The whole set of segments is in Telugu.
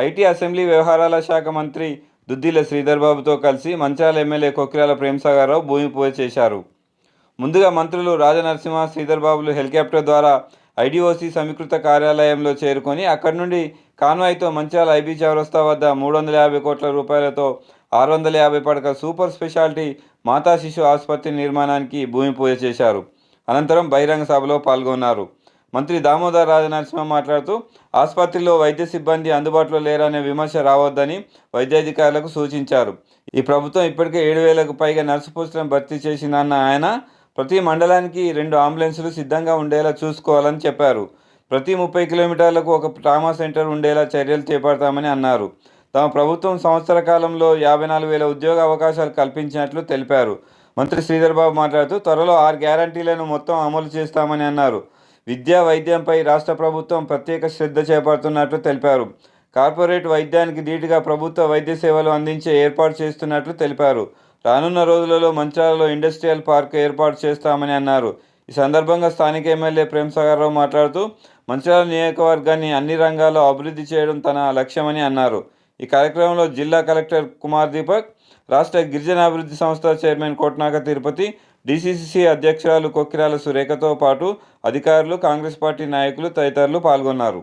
ఐటీ అసెంబ్లీ వ్యవహారాల శాఖ మంత్రి దుద్దిల శ్రీధర్ బాబుతో కలిసి మంచాల ఎమ్మెల్యే కొక్కిరాల ప్రేమసాగరరావు భూమి పూజ చేశారు. ముందుగా మంత్రులు రాజనరసింహ శ్రీధర్ బాబులు హెలికాప్టర్ ద్వారా ఐడిఓసి సమీకృత కార్యాలయంలో చేరుకొని అక్కడి నుండి కాన్వాయ్తో మంచాల ఐబీ చౌరస్తా వద్ద మూడు వందల యాభై కోట్ల రూపాయలతో ఆరు వందల యాభై పడక సూపర్ స్పెషాలిటీ మాతా శిశు ఆసుపత్రి నిర్మాణానికి భూమి పూజ చేశారు. అనంతరం బహిరంగ సభలో పాల్గొన్నారు. మంత్రి దామోదర్ రాజనరసింహ మాట్లాడుతూ ఆసుపత్రిలో వైద్య సిబ్బంది అందుబాటులో లేరనే విమర్శ రావద్దని వైద్యాధికారులకు సూచించారు. ఈ ప్రభుత్వం ఇప్పటికే ఏడు వేలకు పైగా నర్సు పోస్టులను భర్తీ చేసిందన్న ఆయన ప్రతి మండలానికి రెండు అంబులెన్సులు సిద్ధంగా ఉండేలా చూసుకోవాలని చెప్పారు. ప్రతి ముప్పై కిలోమీటర్లకు ఒక ట్రామా సెంటర్ ఉండేలా చర్యలు చేపడతామని అన్నారు. తమ ప్రభుత్వం సంవత్సర కాలంలో యాభై నాలుగు వేల ఉద్యోగ అవకాశాలు కల్పించినట్లు తెలిపారు. మంత్రి శ్రీధర్ బాబు మాట్లాడుతూ త్వరలో ఆరు గ్యారంటీలను మొత్తం అమలు చేస్తామని అన్నారు. విద్యా వైద్యంపై రాష్ట్ర ప్రభుత్వం ప్రత్యేక శ్రద్ధ చేపడుతున్నట్లు తెలిపారు. కార్పొరేట్ వైద్యానికి ధీటుగా ప్రభుత్వ వైద్య సేవలు అందించే ఏర్పాటు చేస్తున్నట్లు తెలిపారు. రానున్న రోజులలో మంచాలలో ఇండస్ట్రియల్ పార్క్ ఏర్పాటు చేస్తామని అన్నారు. ఈ సందర్భంగా స్థానిక ఎమ్మెల్యే ప్రేమసాగరరావు మాట్లాడుతూ మంచిర్యాల నియోజకవర్గాన్ని అన్ని రంగాల్లో అభివృద్ధి చేయడం తన లక్ష్యమని అన్నారు. ఈ కార్యక్రమంలో జిల్లా కలెక్టర్ కుమార్ దీపక్ రాష్ట్ర గిరిజనాభివృద్ధి సంస్థ చైర్మన్ కోట్నాక తిరుపతి డిసిసిసి అధ్యక్షురాలు కొక్కిరాల సురేఖతో పాటు అధికారులు కాంగ్రెస్ పార్టీ నాయకులు తదితరులు పాల్గొన్నారు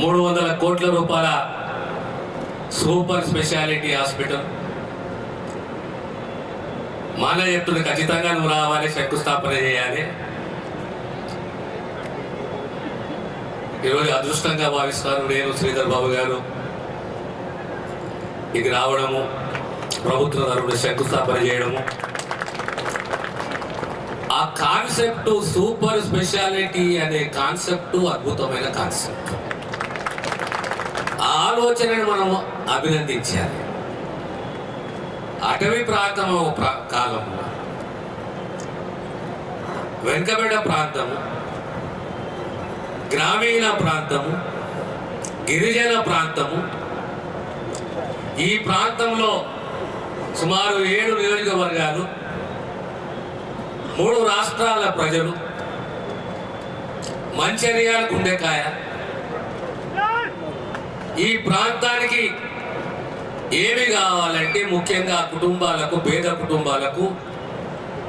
మూడు వందల కోట్ల రూపాయల సూపర్ స్పెషాలిటీ హాస్పిటల్. మాన చెప్తుంది ఖచ్చితంగా నువ్వు రావాలి శంకుస్థాపన చేయాలి. ఈరోజు అదృష్టంగా భావిస్తాను నేను శ్రీధర్ బాబు గారు. ఇది రావడము ప్రభుత్వం తరపున శంకుస్థాపన చేయడము. ఆ కాన్సెప్ట్ సూపర్ స్పెషాలిటీ అనే కాన్సెప్ట్ అద్భుతమైన కాన్సెప్ట్. ఆ ఆలోచనను మనం అభినందించాలి. అటవీ ప్రాంతం ఒక ప్రా- కాలంలో వెనుకబడ్డ ప్రాంతము. గ్రామీణ ప్రాంతము. గిరిజన ప్రాంతము. ఈ ప్రాంతంలో సుమారు ఏడు నియోజకవర్గాలు మూడు రాష్ట్రాల ప్రజలు మంచిర్యాల గుండెకాయ ఈ ప్రాంతానికి ఏమి కావాలంటే ముఖ్యంగా కుటుంబాలకు పేద కుటుంబాలకు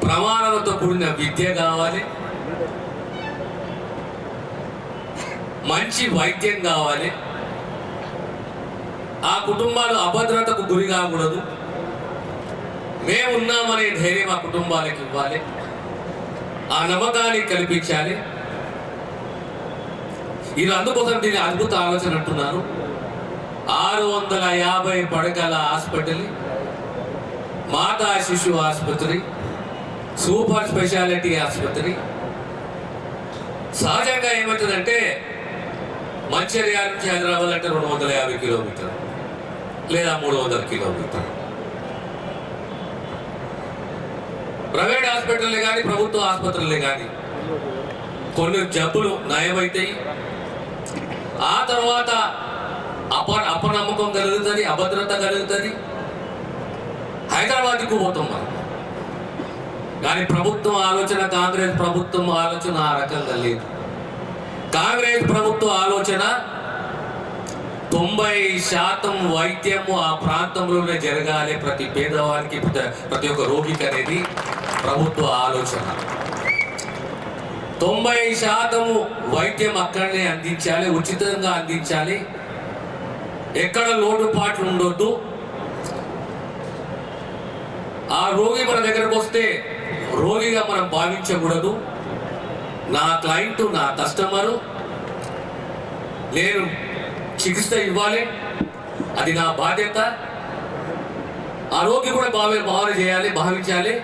ప్రమాణాలతో కూడిన విద్య కావాలి. మంచి వైద్యం కావాలి. ఆ కుటుంబాలు అభద్రతకు గురి కాకూడదు. మేమున్నామనే ధైర్యం ఆ కుటుంబాలకు ఇవ్వాలి. ఆ నమ్మకాన్ని కల్పించాలి. ఇది అందుకోసం దీని అద్భుత ఆలోచన అంటున్నారు ఆరు వందల యాభై పడకల హాస్పిటల్ మాతా శిశు ఆసుపత్రి సూపర్ స్పెషాలిటీ ఆసుపత్రి. సహజంగా ఏమవుతుందంటే మంచిర్యాల నుంచి హైదరాబాద్ అంటే రెండు వందల యాభై కిలోమీటర్ లేదా మూడు వందల కిలోమీటర్ ప్రైవేట్ హాస్పిటల్ని కానీ ప్రభుత్వ ఆసుపత్రులే కానీ కొన్ని జబ్బులు నయమవుతాయి ఆ తర్వాత అప అపనమ్మకం కలుగుతుంది అభద్రత కలుగుతుంది. హైదరాబాద్కు పోతాం మనం. కానీ ప్రభుత్వం ఆలోచన కాంగ్రెస్ ప్రభుత్వం ఆలోచన ఆ రకంగా లేదు. కాంగ్రెస్ ప్రభుత్వ ఆలోచన తొంభై శాతం వైద్యము ఆ ప్రాంతంలోనే జరగాలి ప్రతి పేదవానికి ప్రతి- ఒక్క రోగికి అనేది ప్రభుత్వ ఆలోచన. తొంభై శాతము వైద్యం అక్కడనే అందించాలి ఉచితంగా అందించాలి. ఎక్కడ లోటుపాట్లు ఉండొద్దు. ఆ రోగి మన దగ్గరకు వస్తే రోగిగా మనం భావించకూడదు. నా క్లయింట్ నా కస్టమరు నేను చికిత్స ఇవ్వాలి. అది నా బాధ్యత. ఆ రోగి కూడా భావ భావన చేయాలి భావించాలి.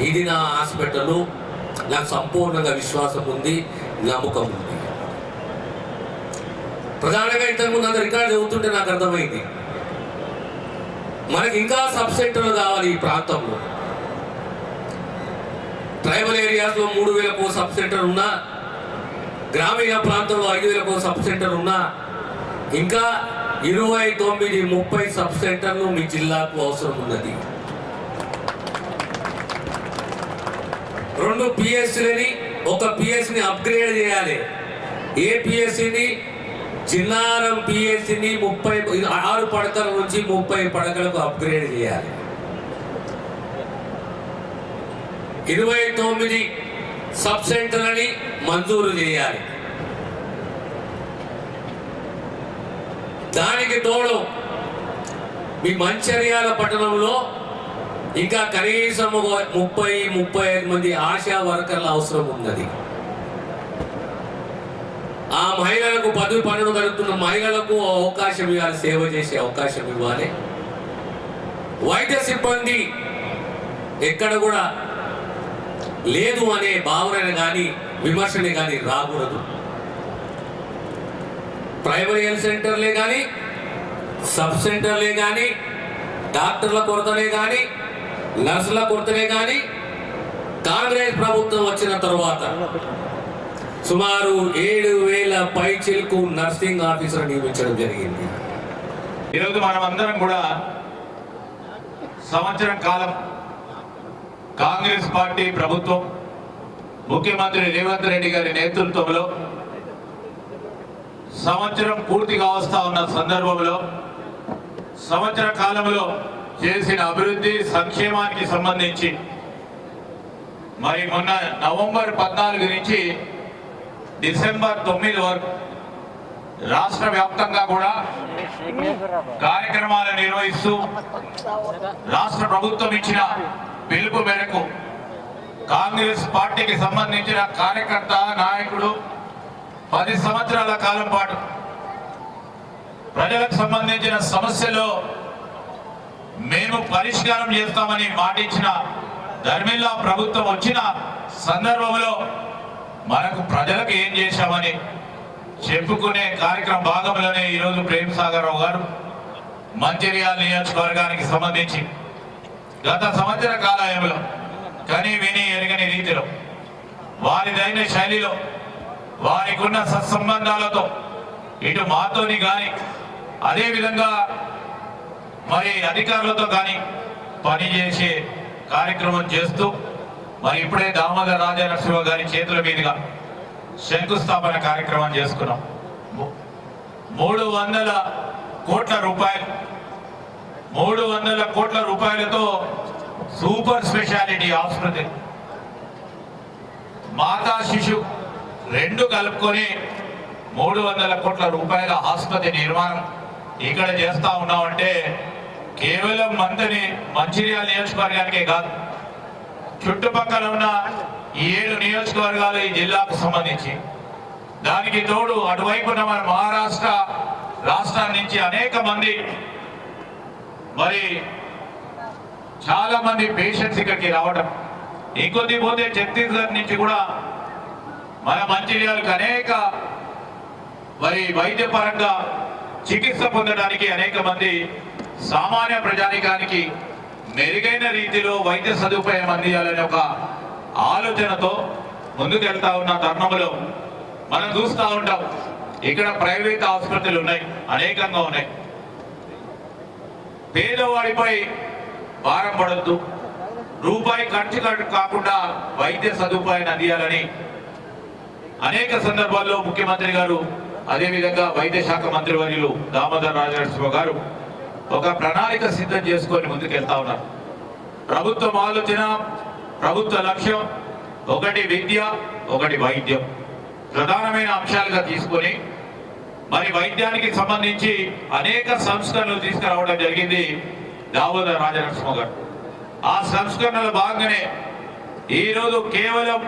ఇది నా హాస్పిటల్. నాకు సంపూర్ణంగా విశ్వాసం ఉంది నమ్మకం ఉంది. ప్రధానంగా ఇంతకుముందు అందరు రికార్డు చదువుతుంటే నాకు అర్థమైంది. మనకి ఇంకా సబ్ సెంటర్లు కావాలి ఈ ప్రాంతంలో. ట్రైబల్ ఏరియాస్లో మూడు వేలకు సబ్ సెంటర్ ఉన్నా గ్రామీణ ప్రాంతంలో ఐదు వేలకు సబ్ సెంటర్ ఉన్నా ఇంకా ఇరవై తొమ్మిది ముప్పై సబ్ సెంటర్లు మీ జిల్లాకు అవసరం ఉన్నది. రెండు పిఎస్సీలని ఒక పిఎస్సిని అప్గ్రేడ్ చేయాలి. ఏ పిఎస్సిని చిన్నారం పిఎస్సిని ముప్పై ఆరు పడకల నుంచి ముప్పై పడకలకు అప్గ్రేడ్ చేయాలి. ఇరవై తొమ్మిది సబ్ సెంటర్లని మంజూరు చేయాలి. దానికి తోడు మీ మంచర్యాల పట్టణంలో ఇంకా కనీసం ముప్పై ముప్పై ఐదు మంది ఆశా వర్కర్ల అవసరం ఉన్నది. ఆ మహిళలకు పదవి పనులు జరుగుతున్న మహిళలకు అవకాశం ఇవ్వాలి సేవ చేసే అవకాశం ఇవ్వాలి. వైద్య సిబ్బంది ఎక్కడ కూడా లేదు అనే భావన కానీ విమర్శని కానీ రాకూడదు. ప్రైమరీ హెల్త్ సెంటర్లే కానీ సబ్ సెంటర్లే కానీ డాక్టర్ల కొరతలే కానీ నర్సుల కొరతలే కానీ కాంగ్రెస్ ప్రభుత్వం వచ్చిన తర్వాత సుమారు ఏడు వేల పైచిలకు నర్సింగ్ ఆఫీసర్ నియమించడం జరిగింది. ఈరోజు మనం అందరం కూడా సంవత్సరం కాలం కాంగ్రెస్ పార్టీ ప్రభుత్వం ముఖ్యమంత్రి రేవంత్ రెడ్డి గారి నేతృత్వంలో సంవత్సరం పూర్తిగా వస్తా ఉన్న సందర్భంలో సంవత్సర కాలంలో చేసిన అభివృద్ధి సంక్షేమానికి సంబంధించి మరి మొన్న నవంబర్ పద్నాలుగు నుంచి డిసెంబర్ తొమ్మిది వరకు రాష్ట్ర వ్యాప్తంగా కూడా కార్యక్రమాలు నిర్వహిస్తూ రాష్ట్ర ప్రభుత్వం ఇచ్చిన పిలుపు మేరకు కాంగ్రెస్ పార్టీకి సంబంధించిన కార్యకర్త నాయకుడు పది సంవత్సరాల కాలం పాటు ప్రజలకు సంబంధించిన సమస్యలో మేము పరిష్కారం చేస్తామని మాటించిన ధర్మిల్లా ప్రభుత్వం వచ్చిన సందర్భంలో మనకు ప్రజలకు ఏం చేశామని చెప్పుకునే కార్యక్రమ భాగంలోనే ఈరోజు ప్రేమ్ సాగర్ రావు గారు మంచిర్యాల నియోజకవర్గానికి సంబంధించి గత సంవత్సర కాలయంలో కని విని ఎరగని రీతిలో వారిదైన శైలిలో వారికి ఉన్న సత్సంబంధాలతో ఇటు మాతోని కానీ అదేవిధంగా మరి అధికారులతో కానీ పనిచేసే కార్యక్రమం చేస్తూ మరి ఇప్పుడే దామోదర్ రాజనరసింహ గారి చేతుల మీదుగా శంకుస్థాపన కార్యక్రమం చేసుకున్నాం. మూడు వందల కోట్ల రూపాయలు మూడు వందల కోట్ల రూపాయలతో సూపర్ స్పెషాలిటీ ఆసుపత్రి. మాతా శిశు రెండు కలుపుకొని మూడు వందల కోట్ల రూపాయల ఆసుపత్రి నిర్మాణం ఇక్కడ చేస్తా ఉన్నామంటే కేవలం మంత్రి మంచిర్యాల నియోజకవర్గానికే కాదు. చుట్టుపక్కల ఉన్న ఈ ఏడు నియోజకవర్గాలు ఈ జిల్లాకు సంబంధించి. దానికి తోడు అటువైపున మన మహారాష్ట్ర రాష్ట్రం నుంచి అనేక మంది మరి చాలా మంది పేషెంట్స్ ఇక్కడికి రావడం ఇంకొద్ది పోతే ఛత్తీస్గఢ్ నుంచి కూడా మన మంచిర్యాలకు అనేక మరి వైద్య పరంగా చికిత్స పొందడానికి అనేక మంది సామాన్య ప్రజానికానికి మెరుగైన రీతిలో వైద్య సదుపాయం అందియాలనే ఒక ఆలోచనతో ముందుకు వెళ్తా ఉన్న తరుణంలో మనం చూస్తూ ఉంటాం ఇక్కడ ప్రైవేట్ ఆసుపత్రులు ఉన్నాయి అనేకంగా ఉన్నాయి. పేదవాడిపై భారం పడద్దు. రూపాయి ఖర్చు కాకుండా వైద్య సదుపాయాన్ని అందియాలని అనేక సందర్భాల్లో ముఖ్యమంత్రి గారు అదేవిధంగా వైద్య శాఖ మంత్రి వర్యులు దామోదర్ రాజనరసింహ గారు ఒక ప్రణాళిక సిద్ధం చేసుకొని ముందుకెళ్తా ఉన్నారు. ప్రభుత్వం ఆలోచన ప్రభుత్వ లక్ష్యం ఒకటి విద్య ఒకటి వైద్యం. ప్రధానమైన అంశాలుగా తీసుకొని మరి వైద్యానికి సంబంధించి అనేక సంస్కరణలు తీసుకురావడం జరిగింది దావోదర్ రాజనరసింహ గారు. ఆ సంస్కరణల భాగంగానే ఈరోజు కేవలం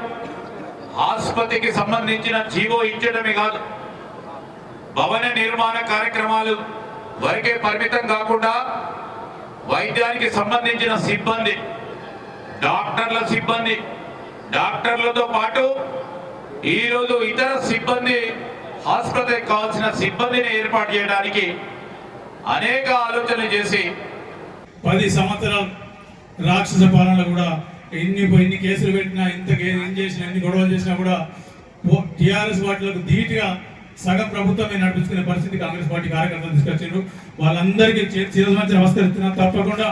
ఆసుపత్రికి సంబంధించిన జీవో ఇచ్చడమే కాదు భవన నిర్మాణ కార్యక్రమాలు వరకే పరిమితం కాకుండా వైద్యానికి సంబంధించిన సిబ్బంది డాక్టర్ల సిబ్బంది డాక్టర్లతో పాటు ఈరోజు ఇతర సిబ్బంది ఆసుపత్రికి కావాల్సిన సిబ్బందిని ఏర్పాటు చేయడానికి అనేక ఆలోచనలు చేసి పది సంవత్సరాలు రాక్షస పాలన కూడా ఎన్ని ఎన్ని కేసులు పెట్టినా ఇంత ఏం చేసినా ఎన్ని గొడవలు చేసినా కూడా టిఆర్ఎస్ వాటిలకు ధీటుగా సగం ప్రభుత్వమే నడిపించుకునే పరిస్థితి కాంగ్రెస్ పార్టీ కార్యకర్తలు తీసుకొచ్చారు వాళ్ళందరికీ చిరసమంచి నమస్కరిస్తున్నా. తప్పకుండా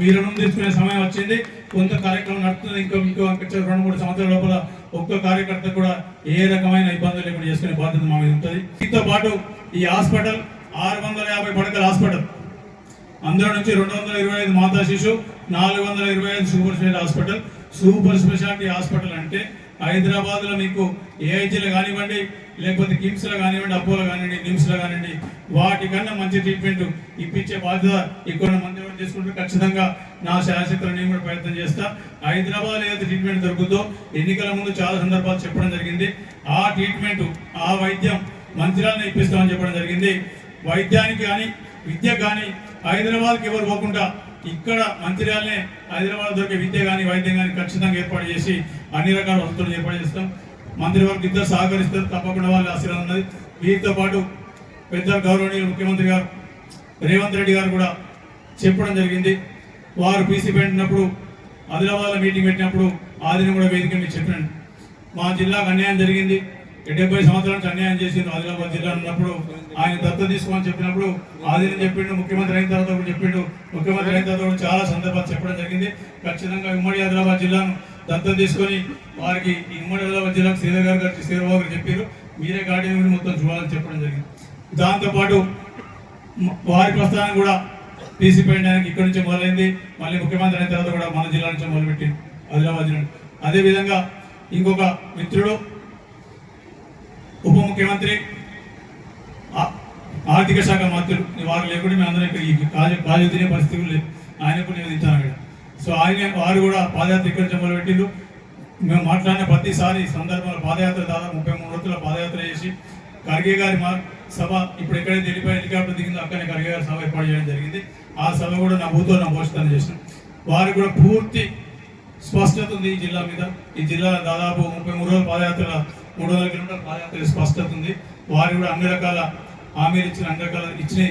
మీరు రుణం తీసుకునే సమయం వచ్చింది. కొంత కార్యక్రమం నడుస్తుంది ఇంకో ఇంకో ఇంకో రెండు మూడు సంవత్సరాల లోపల ఒక్క కార్యకర్త కూడా ఏ రకమైన ఇబ్బందులు లేకుండా చేసుకునే బాధ్యత మా మీద ఉంటుంది. దీంతో పాటు ఈ హాస్పిటల్ ఆరు వందల యాభై పడకల హాస్పిటల్. అందులో నుంచి రెండు వందల ఇరవై ఐదు మాతా శిశు నాలుగు వందల ఇరవై ఐదు super speciality hospital. Super speciality hospital అంటే హైదరాబాద్లో మీకు ఏఐజీలో కానివ్వండి లేకపోతే కిమ్స్లో కానివ్వండి అపోలో కానివ్వండి నిమ్స్లో కానివ్వండి వాటికన్నా మంచి ట్రీట్మెంట్ ఇప్పించే బాధ్యత ఇక్కడ మంది ఎవరు తీసుకుంటే ఖచ్చితంగా నా శాసకులు నేను కూడా ప్రయత్నం చేస్తా. హైదరాబాద్ ఏదైతే ట్రీట్మెంట్ దొరుకుతుందో ఎన్నికల ముందు చాలా సందర్భాలు చెప్పడం జరిగింది. ఆ ట్రీట్మెంట్ ఆ వైద్యం మంచిర్యాలను ఇప్పిస్తామని చెప్పడం జరిగింది. వైద్యానికి కానీ విద్య కానీ హైదరాబాద్కి ఎవరు పోకుండా ఇక్కడ మంచిర్యాలనే హైదరాబాద్ దొరికే విద్య కానీ వైద్యం కానీ ఖచ్చితంగా ఏర్పాటు చేసి అన్ని రకాల వసతులు ఏర్పాటు చేస్తాం. మంత్రి వర్గ ఇద్దరు సహకరిస్తారు తప్పకుండా వాళ్ళ ఆశీర్వాదం ఉన్నది. వీరితో పాటు పెద్ద గౌరవనీయులు ముఖ్యమంత్రి గారు రేవంత్ రెడ్డి గారు కూడా చెప్పడం జరిగింది. వారు పీసీ పెట్టినప్పుడు ఆదిలాబాద్లో మీటింగ్ పెట్టినప్పుడు ఆ కూడా వేదిక మీద చెప్పినాను మా జిల్లాకు అన్యాయం జరిగింది. డెబ్బై సంవత్సరానికి అన్యాయం చేసింది ఆదిలాబాద్ జిల్లా ఉన్నప్పుడు ఆయన దత్త తీసుకోమని చెప్పినప్పుడు ఆదిని చెప్పిండు ముఖ్యమంత్రి అయిన తర్వాత కూడా చెప్పిండు. ముఖ్యమంత్రి అయిన తర్వాత చాలా సందర్భాలు చెప్పడం జరిగింది. ఖచ్చితంగా ఉమ్మడి ఆదిలాబాద్ జిల్లాను దత్తం తీసుకొని వారికి ఉమ్మడి ఆదిలాబాద్ జిల్లాకు శ్రీధర్ గారు గారు శ్రీధర్బాబు గారు చెప్పారు మీరే గార్డెన్ మొత్తం చూడాలని చెప్పడం జరిగింది. దాంతోపాటు వారి ప్రస్థానం కూడా టీసీ పెట్టడానికి ఇక్కడి నుంచి మొదలైంది. మళ్ళీ ముఖ్యమంత్రి అయిన తర్వాత కూడా మన జిల్లా నుంచి మొదలుపెట్టింది. ఆదిలాబాద్ జిల్లా అదేవిధంగా ఇంకొక మిత్రుడు ఉప ముఖ్యమంత్రి ఆ- ఆర్థిక శాఖ మంత్రులు వారు లేకుండా మేము అందరం ఇక్కడ ఈ కాజు తినే లేదు ఆయన కూడా నివేదించాను అక్కడ. సో ఆయన వారు కూడా పాదయాత్ర ఇక్కడ నుంచి మొదలుపెట్టిండ్రు మేము మాట్లాడిన ప్రతిసారి సందర్భంలో పాదయాత్ర దాదాపు ముప్పై మూడు రోజుల పాదయాత్ర చేసి ఖర్గే గారి మా సభ ఇప్పుడు ఎక్కడైతే వెళ్ళిపోయి హెలికాప్టర్ దిగిందో అక్కడనే ఖర్గే గారి సభ ఏర్పాటు చేయడం జరిగింది. ఆ సభ కూడా నా భూతో నా పోషితాన్ని చేసిన. వారు కూడా పూర్తి స్పష్టత ఉంది ఈ జిల్లా మీద. ఈ జిల్లా దాదాపు ముప్పై మూడు రోజుల పాదయాత్ర మూడు వందల కిలోమీటర్ల పాదయాత్ర స్పష్టత ఉంది వారు కూడా అన్ని రకాల హామీలు ఇచ్చిన అన్ని రకాల ఇచ్చిన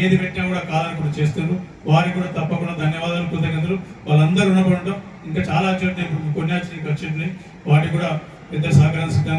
ఏది పెట్టినా కూడా కాదని కూడా చేస్తున్నారు. వారికి కూడా తప్పకుండా ధన్యవాదాలు కృతజ్ఞతలు. వాళ్ళందరూ రుణపడటం ఇంకా చాలా చోట్ల ఇప్పుడు కొన్ని వచ్చి ఇంకా వచ్చి వాటికి కూడా పెద్ద సహకారం సిద్ధంగా